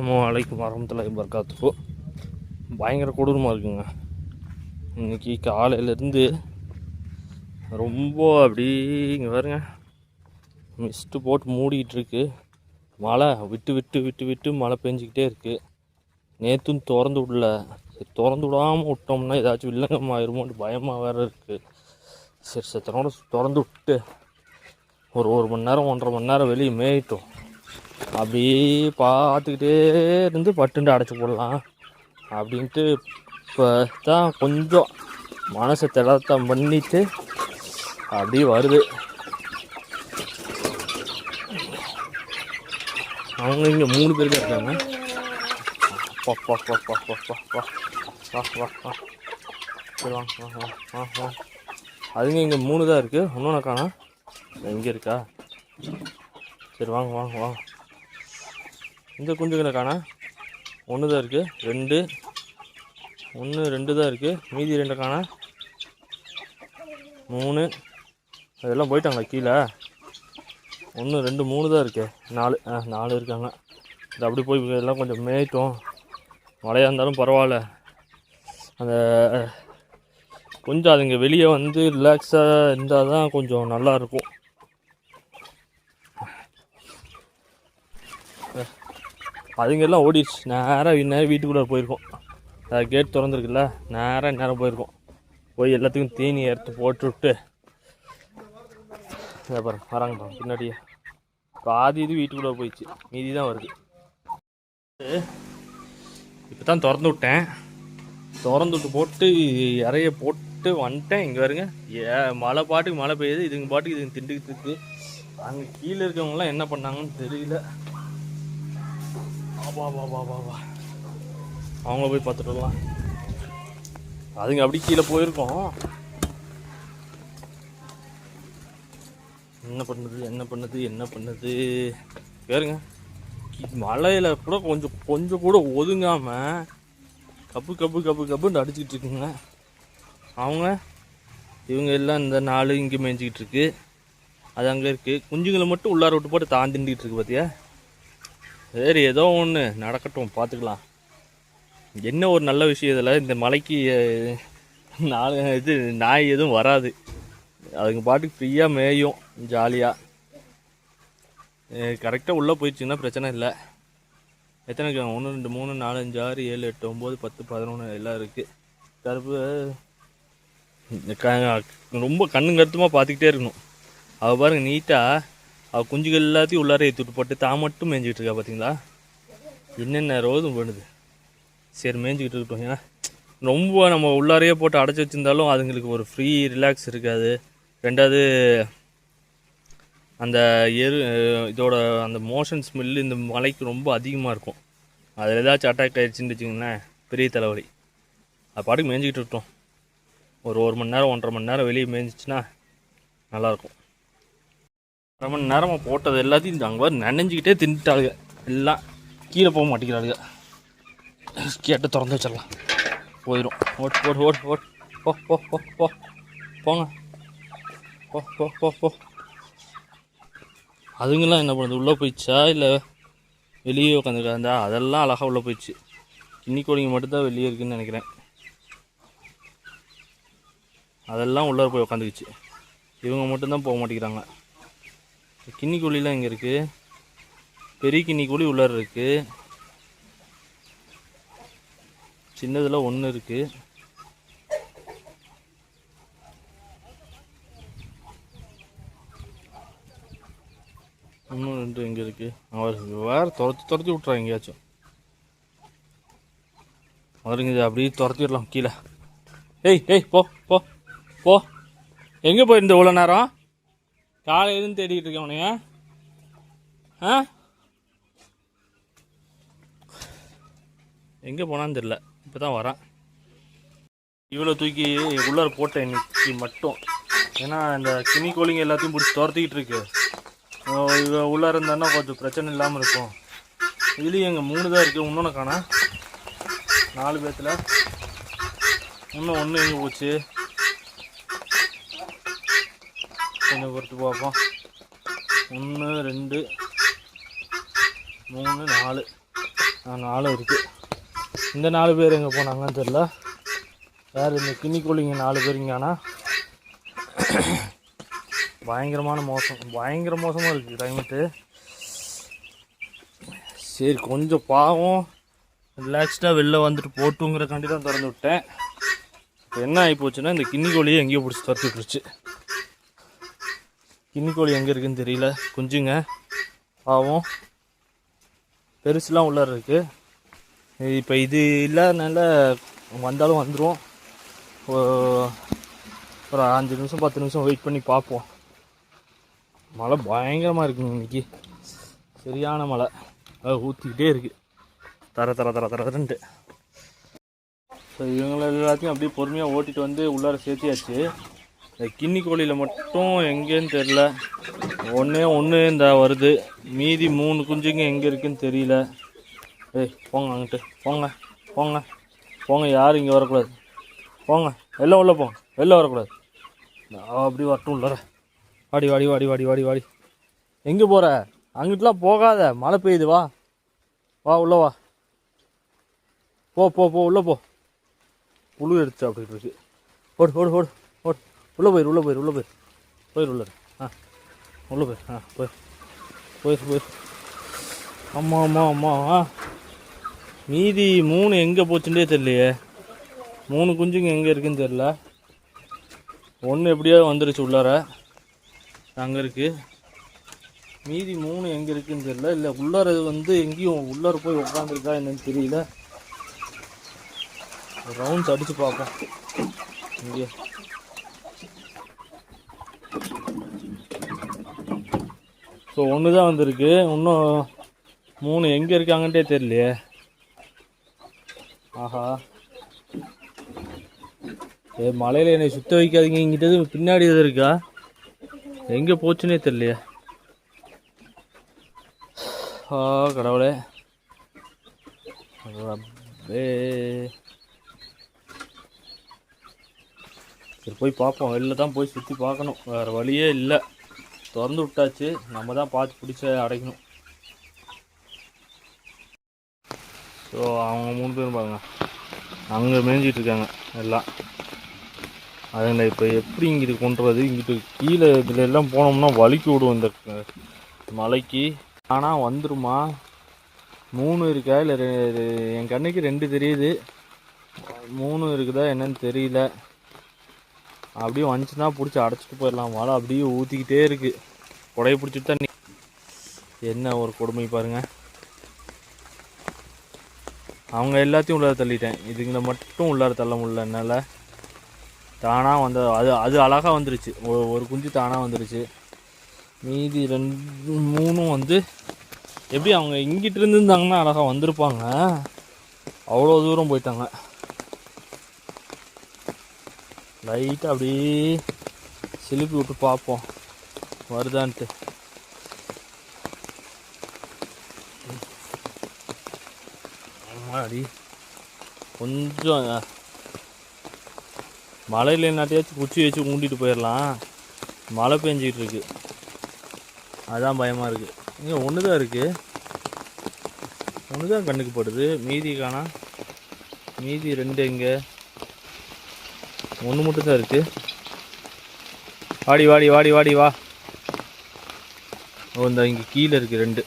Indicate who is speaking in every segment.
Speaker 1: நம்ம அழைக்கும் மரமத்தில் வர்க்காத்துக்கோ பயங்கர கொடூரமாக இருக்குங்க. இன்னைக்கு காலையிலேருந்து ரொம்ப அப்படி இங்கே பாருங்க. மிஸ்ட்டு போட்டு மூடிக்கிட்டுருக்கு. மழை விட்டு விட்டு விட்டு விட்டு மழை பெஞ்சிக்கிட்டே இருக்குது நேற்றும் திறந்து விடல. சரி திறந்து விடாமல் விட்டோம்னா ஏதாச்சும் வில்லங்கம் ஆயிருமோன்னு பயமாக வேறு இருக்குது சரி சத்தனோட திறந்து விட்டு ஒரு ஒரு மணி நேரம் ஒன்றரை மணி நேரம் வெளியே மேயிட்டோம். அப்படியே பார்த்துக்கிட்டே இருந்து பட்டுண்டு அடைச்சி போடலாம் அப்படின்ட்டு இப்போ தான் கொஞ்சம் மனசை திடத்தம் பண்ணிட்டு அப்படியே வருது அவங்க இங்கே மூணு பேர் தான் இருக்காங்க அதுங்க இங்கே மூணு தான் இருக்குது இன்னொன்று காணா எங்கே இருக்கா சரி வாங்க வாங்க வாங்க இந்த குஞ்சுகளை காணா. ஒன்று தான் இருக்குது ரெண்டு. ஒன்று ரெண்டு தான் இருக்குது மீதி ரெண்டு காணா. மூணு. அதெல்லாம் போயிட்டாங்களா கீழே? ஒன்று ரெண்டு மூணு தான் இருக்கு. நாலு. ஆ நாலு இருக்காங்க. இது அப்படி போய் எல்லாம் கொஞ்சம் மேய்ட்டோம். மழையாக இருந்தாலும் பரவாயில்ல. அந்த கொஞ்சம் அதுங்க வெளியே வந்து ரிலாக்ஸாக இருந்தால் தான் கொஞ்சம் நல்லா அதுங்க எல்லாம் ஓடிடுச்சு நேராக நேரம் வீட்டுக்குள்ளே போயிருக்கோம். கேட் திறந்துருக்குல்ல நேராக நேரம் போயிருக்கோம். போய் எல்லாத்துக்கும் தீனி எடுத்து போட்டு விட்டு இதை பாருங்க வராங்க பாருங்க பின்னாடியே. பாதி இது வீட்டுக்குள்ளே போயிடுச்சு. மீதி தான் வருது. இப்போ தான் திறந்து விட்டேன். திறந்து விட்டு போட்டு இறைய போட்டு வந்துட்டேன். இங்கே வருங்க ஏ மழை பாட்டுக்கு மழை பெய்யுது இதுங்க பாட்டுக்கு இதுங்க திண்டுக்கிட்டு இருக்குது அங்கே கீழே இருக்கவங்களாம் என்ன பண்ணாங்கன்னு தெரியல. வா வா வா வா வா. அவங்கள போய் பார்த்துட்டு வரலாம். அதுங்க அப்படி கீழே போயிருக்கோம். என்ன பண்ணுது என்ன பண்ணுது என்ன பண்ணுது? பேருங்க மலையில் கூட கொஞ்சம் கொஞ்சம் கூட ஒதுங்காமல் கப்பு கப்பு கப்பு கப்புன்னு அடிச்சுக்கிட்டு இருக்குங்க. அவங்க இவங்க எல்லாம் இந்த நாலு இங்கே மேய்ஞ்சிக்கிட்டு இருக்கு. அது அங்கே இருக்குது குஞ்சுங்களை மட்டும் உள்ளார விட்டு போட்டு தாண்டிட்டு இருக்கு பார்த்தியா சரி ஏதோ ஒன்று நடக்கட்டும் பார்த்துக்கலாம் என்ன ஒரு நல்ல விஷயம் இதில்? இந்த மலைக்கு நாலு இது நாய் எதுவும் வராது. அதுங்க பாட்டுக்கு ஃப்ரீயாக மேயும் ஜாலியாக கரெக்டாக உள்ளே போயிடுச்சுன்னா பிரச்சனை இல்லை. எத்தனை இருக்கு? ஒன்று ரெண்டு மூணு நாலு அஞ்சு ஆறு ஏழு எட்டு ஒம்பது பத்து பதினொன்று எல்லாம் இருக்குது கருப்பு க ரொம்ப கண்ணு கருத்துமாக பார்த்துக்கிட்டே இருக்கணும். அவள் பாருங்கள் நீட்டாக அவள் குஞ்சுகள் எல்லாத்தையும் உள்ளார ஏற்றுட்டு போட்டு தான் மட்டும் மேய்ஞ்சிக்கிட்டு இருக்கா பார்த்தீங்களா என்னென்ன ரோதும் பண்ணுது? சரி மேய்ஞ்சிக்கிட்டு இருக்கட்டும் ஏன்னா ரொம்ப நம்ம உள்ளாரையே போட்டு அடைச்சி வச்சிருந்தாலும் அதுங்களுக்கு ஒரு ஃப்ரீ ரிலாக்ஸ் இருக்காது. ரெண்டாவது அந்த எரு இதோட அந்த மோஷன் ஸ்மெல்லு இந்த மலைக்கு ரொம்ப அதிகமாக இருக்கும். அதில் ஏதாச்சும் அட்டாக் ஆகிடுச்சின்னு வச்சுக்கோங்களேன் பெரிய தலைவலி. அது பாட்டுக்கு மேய்ஞ்சிக்கிட்டு இருக்கட்டும். ஒரு ஒரு மணி நேரம் ஒன்றரை மணி நேரம் வெளியே மேய்ஞ்சிச்சின்னா நல்லாயிருக்கும். அரை மணி நேரமாக போட்டது எல்லாத்தையும் இந்த அங்கே நினைஞ்சிக்கிட்டே தின்ட்டாளுங்க எல்லாம் கீழே போக மாட்டேங்கிறாளுங்க. கேட்டு திறந்து வச்சிடலாம். போயிடும் ஓட் ஓட் ஓட் ஓட். போ போ போ போ. போங்க. போ போ போ போ. அதுங்கெல்லாம் என்ன பண்ணுது? உள்ளே போயிடுச்சா? இல்லை வெளியே உட்காந்துருக்காந்தா அதெல்லாம் அழகாக உள்ளே போயிடுச்சு. கிண்ணி கோழிங்க மட்டும்தான் வெளியே இருக்குன்னு நினைக்கிறேன். அதெல்லாம் உள்ளே போய் உட்காந்துக்குச்சு. இவங்க மட்டும்தான் போக மாட்டேங்கிறாங்க. கின்னி கோழிலாம் இங்கே இருக்குது பெரிய கின்னி கோழி உள்ளார இருக்குது சின்னதில் ஒன்று இருக்குது இன்னும் ரெண்டு இங்கே இருக்குது அவர் வேறு துரத்தி துரத்தி விட்றா எங்கேயாச்சும். அவருங்க அப்படியே துரத்தி விடலாம் கீழே. ஏய் ஏய் போ போ போ. எங்கே போயிருந்த இவ்வளோ நேரம்? காலையிலேருந்து தேடிக்கிட்டு இருக்கேன் உனைய ஆ? எங்கே போனான்னு தெரில இப்போ தான் வரேன். இவ்வளோ தூக்கி உள்ளார போட்டேன் இன்னைக்கு மட்டும். ஏன்னா இந்த கிமி கோழிங்க எல்லாத்தையும் பிடிச்சி துரத்திக்கிட்டு இருக்கு. இவ உள்ளார இருந்தான்னா கொஞ்சம் பிரச்சனை இல்லாமல் இருக்கும். இதுலேயும் எங்கள் மூணு தான் இருக்குது இன்னொன்று காணா. நாலு பேர்த்தில் இன்னும் ஒன்று எங்கே போச்சு? கொஞ்சம் பொறுத்து பார்ப்போம். ஒன்று ரெண்டு மூணு நாலு. நாலு இருக்குது இந்த நாலு பேர் எங்கே போனாங்கன்னு தெரில வேறு இந்த கிண்ணிக்கோழிங்க நாலு பேருங்கானா பயங்கரமான மோசம். பயங்கர மோசமாக இருக்குது கிளைமேட்டு சரி கொஞ்சம் பாவம். ரிலாக்ஸ்டாக வெளில வந்துட்டு போட்டுங்கிறக்காண்டி தான் திறந்து விட்டேன். இப்போ என்ன ஆகி போச்சுன்னா இந்த கிண்ணி கோழியை எங்கேயோ பிடிச்சி துரத்தி விட்டுருச்சு கிண்ணி கோழி எங்கே இருக்குன்னு தெரியல. குஞ்சுங்க. பாவம். பெருசுலாம் உள்ளார இருக்குது இப்போ இது இல்லாதனால வந்தாலும் வந்துடும் ஒரு அஞ்சு நிமிஷம் பத்து நிமிஷம் வெயிட் பண்ணி பார்ப்போம். மழை பயங்கரமாக இருக்குங்க இன்னைக்கு. சரியான மழை. அது ஊற்றிக்கிட்டே இருக்குது தர தர தர தரன்ட்டு. ஸோ இவங்கள எல்லாத்தையும் அப்படியே பொறுமையாக ஓட்டிகிட்டு வந்து உள்ளார சேர்த்தியாச்சு. இந்த கிண்ணி கோழியில் மட்டும் எங்கேன்னு தெரில ஒன்றே ஒன்று இந்த வருது. மீதி மூணு குஞ்சுங்க எங்கே இருக்குன்னு தெரியல. ஏய் போங்க அங்கிட்டு. போங்க போங்க. போங்க யாரும் இங்கே வரக்கூடாது. போங்க வெளில உள்ளே போங்க. வெளில வரக்கூடாது. நான் அப்படி வரட்டும் உள்ளற வாடி வாடி வாடி வாடி வாடி வாடி. எங்கே போகிற அங்கிட்டலாம் போகாத. மழை பெய்யுது வா. வா உள்ளே வா. போ போ போ உள்ளே போ. புழு எடுத்து அப்படி இருக்கு. ஓடு ஓடு ஓடு ஓடு. உள்ளே போயிரு உள்ளே போயிரு உள்ளே போயிரு. போயிரு உள்ளே ஆ உள்ளே போயிரு. ஆ போயிரு. போயிரு போயிரு. ஆமாம் ஆமாம் ஆமாம் ஆ. மீதி மூணு எங்கே போச்சுன்னே தெரியலையே. மூணு குஞ்சுங்க எங்கே இருக்குன்னு தெரில ஒன்று எப்படியோ வந்துருச்சு உள்ளார. அங்கே இருக்குது மீதி மூணு எங்கே இருக்குன்னு தெரியல. இல்லை உள்ளார வந்து எங்கேயும் உள்ளார போய் உட்காந்துருக்கா என்னன்னு தெரியல. ரவுண்ட்ஸ் அடித்து பார்ப்போம். இங்கே. ஸோ ஒன்று தான் வந்திருக்கு. இன்னும் மூணு எங்கே இருக்காங்கன்ட்டே தெரியலையே. ஆஹா. ஏ மலையில் என்னை சுத்த வைக்காதீங்க. இங்கிட்டது பின்னாடி எதுவும் இருக்கா? எங்கே போச்சுன்னே தெரியலையே. ஆ கடவுளே. ரப்பே. சரி போய் பார்ப்போம். வெளில தான் போய் சுற்றி பார்க்கணும். வேறு வழியே இல்லை. திறந்து விட்டாச்சு. நம்ம தான் பார்த்து பிடிச்ச அடைக்கணும். ஸோ அவங்க மூணு பேரும் பாருங்க. அங்கே மேய்ஞ்சிட்டு இருக்காங்க. எல்லாம். அதில் இப்போ எப்படி இங்கிட்டு கொண்டுறது இங்கிட்டு கீழே இதில் எல்லாம் போனோம்னா வலிக்கு விடும் இந்த மலைக்கு. ஆனால் வந்துருமா? மூணு இருக்கா? இல்லை என் கண்ணுக்கு ரெண்டு தெரியுது. மூணு இருக்குதா என்னன்னு தெரியல. அப்படியே வந்துச்சுன்னா பிடிச்சி அடைச்சிட்டு போயிடலாம். மழை அப்படியே ஊற்றிக்கிட்டே இருக்குது குடையை பிடிச்சிட்டு தான் என்ன ஒரு கொடுமை பாருங்க. அவங்க எல்லாத்தையும் உள்ளார தள்ளிட்டேன். இதுங்களை மட்டும் உள்ளார தள்ள முடியல என்னால். தானாக வந்த அது அது அழகாக வந்துருச்சு. ஒரு ஒரு குஞ்சு தானாக வந்துருச்சு. மீதி ரெண்டு மூணும் வந்து எப்படி அவங்க இங்கிட்டு இருந்துருந்தாங்கன்னா அழகாக வந்திருப்பாங்க. அவ்வளோ தூரம் போயிட்டாங்க. லைட்டாக அப்படியே சிலுப்பி விட்டு பார்ப்போம். வருதான்ட்டு. அடி கொஞ்சம் மழையில் என்னாட்டியாச்சும் குச்சி வச்சு ஊண்டிட்டு போயிடலாம் மழை பெஞ்சிக்கிட்டு இருக்கு. அதான் பயமாக இருக்குது இங்கே ஒன்று தான் இருக்குது ஒன்று தான் கண்ணுக்கு படுது. மீதி காணா. மீதி ரெண்டு எங்கே? ஒன்று மட்டும் தான் இருக்குது வாடி வாடி வாடி வாடி வா. ஓ இந்த இங்கே கீழே இருக்குது ரெண்டு.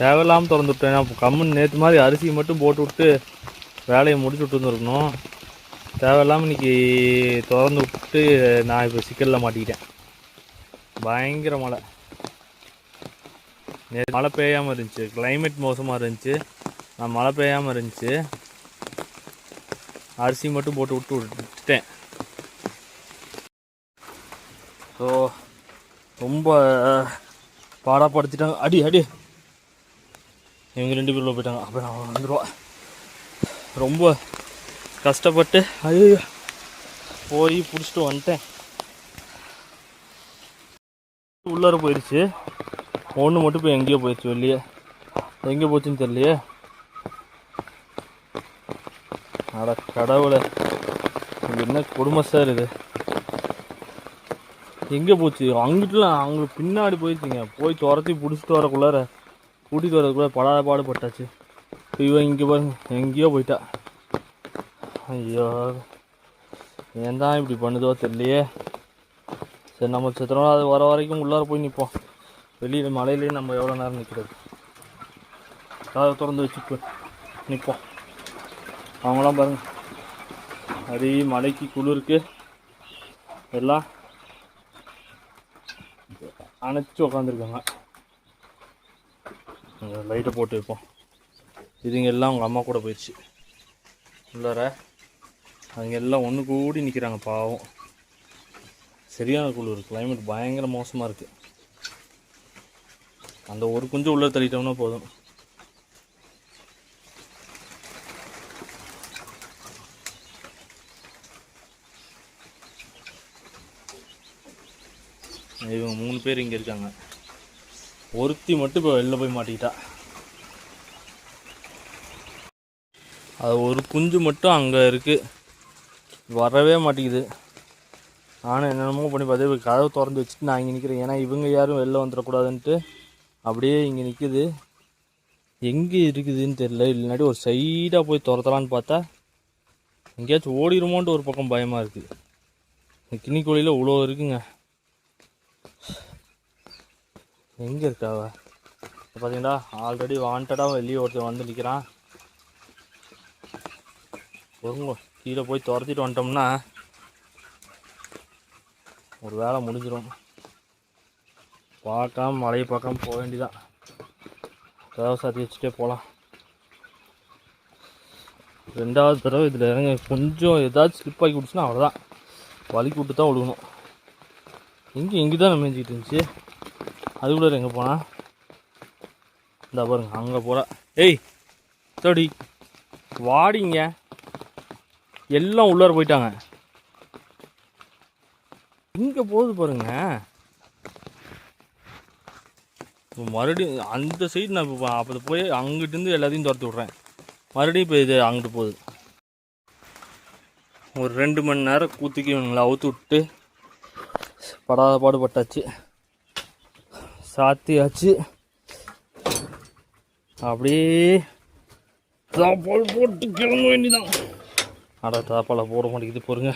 Speaker 1: தேவையில்லாமல் திறந்து விட்டேன். நான் கம்முன்னு நேற்று மாதிரி அரிசி மட்டும் போட்டு விட்டு வேலையை முடிச்சு விட்டு வந்துருக்கணும் தேவையில்லாமல் இன்னைக்கு திறந்து விட்டு நான் இப்போ சிக்கலில் மாட்டிக்கிட்டேன். பயங்கர மழை. நேற்று மழை பெய்யாமல் இருந்துச்சு. கிளைமேட் மோசமாக இருந்துச்சு. நான் மழை பெய்யாமல் இருந்துச்சு. அரிசி மட்டும் போட்டு விட்டு விட்டுட்டேன். ஸோ ரொம்ப பாடாப்படுத்திட்டாங்க அடி அடி. இவங்க ரெண்டு பேரும் போயிட்டாங்க. அப்புறம் அவன் வந்துடுவான் ரொம்ப கஷ்டப்பட்டு அது போய் பிடிச்சிட்டு வந்துட்டேன். உள்ளார போயிடுச்சு ஒன்று மட்டும் போய் எங்கேயோ போயிடுச்சு வெளியே. எங்கே போச்சுன்னு தெரியலையே. அட கடவுளை என்ன கொடுமை சார் இது? எங்கே போச்சு? அங்கிட்டலாம் அவங்களுக்கு பின்னாடி போயிருச்சிங்க போய் துரத்தி பிடிச்சிட்டு வரக்குள்ளார கூட்டிகிட்டு வரதுக்குள்ளே படாத பாடுபட்டாச்சு. இவன் இங்கே பாருங்க எங்கேயோ போயிட்டா. ஐயோ ஏன் தான் இப்படி பண்ணுதோ தெரியலையே. சரி நம்ம சித்திரம் அது வர வரைக்கும் உள்ளார போய் நிற்போம் வெளியில் மழையிலேயே நம்ம எவ்வளோ நேரம் நிற்கிறது கதவை திறந்து வச்சுட்டு நிற்போம் அவங்களாம் பாருங்க. அடி மலைக்கு குளிருக்கு எல்லாம் அணைச்சி உக்காந்துருக்காங்க. லைட்டை போட்டு வைப்போம். இதுங்க எல்லாம் அவங்க அம்மா கூட போயிடுச்சு உள்ளார. அவங்க எல்லாம் ஒன்று கூடி நிற்கிறாங்க பாவம். சரியான குளிர் கிளைமேட் பயங்கர மோசமாக இருக்குது அந்த ஒரு குஞ்சு உள்ளே தள்ளிட்டோம்னா போதும். மூணு பேர் இங்கே இருக்காங்க. ஒருத்தி மட்டும் இப்போ வெளில போய் மாட்டிக்கிட்டா. அது ஒரு குஞ்சு மட்டும் அங்கே இருக்குது வரவே மாட்டேங்குது. நானும் என்னென்னமோ பண்ணி பார்த்தேன் இப்போ கதவை திறந்து வச்சுட்டு நான் இங்கே நிற்கிறேன் ஏன்னா இவங்க யாரும் வெளில வந்துடக்கூடாதுன்ட்டு அப்படியே இங்கே நிற்குது எங்கே இருக்குதுன்னு தெரியல. இல்லைனாட்டி ஒரு சைடாக போய் துரத்தலான்னு பார்த்தா எங்கேயாச்சும் ஓடிடுமோன்ட்டு ஒரு பக்கம் பயமாக இருக்குது இந்த கிணிக்கோழியில் இவ்வளோ இருக்குங்க. எங்கே இருக்கா அவ பார்த்தீங்களா ஆல்ரெடி வாண்டடாக வெளியே ஒருத்தன் வந்து நிற்கிறான் பொறுங்க கீழே போய் துரத்திட்டு வந்துட்டோம்னா ஒரு வேலை முடிஞ்சிடும் பார்க்காம மலையை பார்க்காம போக வேண்டிதான் கதவை சாத்தி வச்சுட்டே போகலாம் ரெண்டாவது தடவை இதில் இறங்க கொஞ்சம் ஏதாச்சும் ஸ்லிப் ஆகி விட்டுச்சுன்னா அவ்வளோதான் வலிக்கு விட்டு தான் விழுகணும் எங்கே இங்கே தான் நம்ம இருந்துச்சு. அதுக்குள்ளே எங்கே போனால் இந்த பாருங்க அங்கே போகிறா ஏய் தடி வாடிங்க. எல்லாம் உள்ளார போயிட்டாங்க. இங்கே போகுது பாருங்க. இப்போ மறுபடியும் அந்த சைடு நான் இப்போ அப்போ போய் அங்கிட்டிருந்து எல்லாத்தையும் துரத்து விட்றேன். மறுபடியும் இப்போ இது அங்கிட்டு போகுது. ஒரு ரெண்டு மணி நேரம் கூத்துக்கு இவங்களை அவுத்து விட்டு படாத பாடுபட்டாச்சு. சாத்தியாச்சு. அப்படியே தாப்பால் போட்டு கிளம்ப வேண்டிதான் அட தாப்பால் போட மாட்டேங்குது பொறுங்க.